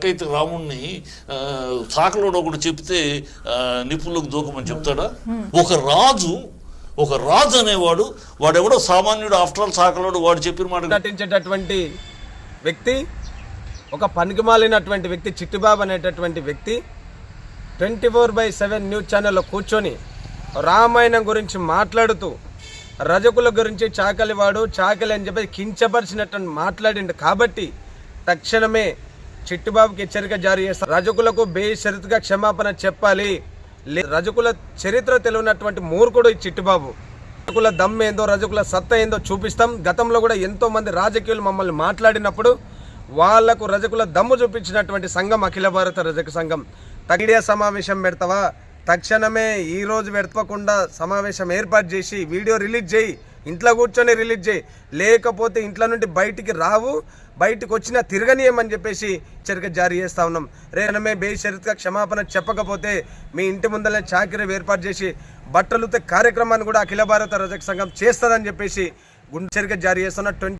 అయితే రాముణ్ణి ఆ, సాకలోడు ఒకటి చెప్తే నిపుణులకు దూకమని చెప్తాడా? ఒక రాజు ఒక రాజు అనేవాడు వాడెవడో సామాన్యుడు ఆఫ్టర్ ఆల్ సాకలోడు వాడు చెప్పిన మాట నటించేటటువంటి వ్యక్తి ఒక పనికిమాలినటువంటి వ్యక్తి చిట్టుబాబు అనేటటువంటి వ్యక్తి twenty four by seven news ఛానల్లో కూర్చొని రామాయణం గురించి మాట్లాడుతూ రజకుల గురించి చాకలివాడు చాకలి అని చెప్పి కించపరిచినట్టు మాట్లాడిండు. కాబట్టి తక్షణమే చిట్టుబాబుకి హెచ్చరిక జారీ చేస్తారు రజకులకు బేషరతుగా క్షమాపణ చెప్పాలి. లే రజకుల చరిత్ర తెలియనటువంటి మూర్ఖుడు ఈ చిట్టుబాబు. రజకుల దమ్ ఏందో రజకుల సత్త ఏందో చూపిస్తాం. గతంలో కూడా ఎంతో మంది రాజకీయులు మమ్మల్ని మాట్లాడినప్పుడు వాళ్ళకు రజకుల దమ్ము చూపించినటువంటి సంఘం అఖిల భారత రజక సంఘం. తగిడియా సమావేశం పెడతావా? తక్షణమే ఈరోజు పెడతకుండా సమావేశం ఏర్పాటు చేసి వీడియో రిలీజ్ చేయి. ఇంట్లో కూర్చొని రిలీజ్ చేయి. లేకపోతే ఇంట్లో నుండి బయటికి రావు. బయటకు వచ్చినా తిరగనీయమని చెప్పేసి చరిక జారీ చేస్తా ఉన్నాం. రేనమే బేషరత్గా క్షమాపణ చెప్పకపోతే మీ ఇంటి ముందరనే చాకరీ ఏర్పాటు చేసి బట్టలుతే కార్యక్రమాన్ని కూడా అఖిల భారత రజక సంఘం చేస్తుందని చెప్పేసి గుండె చరిక జారీ చేస్తున్న ట్వంటీ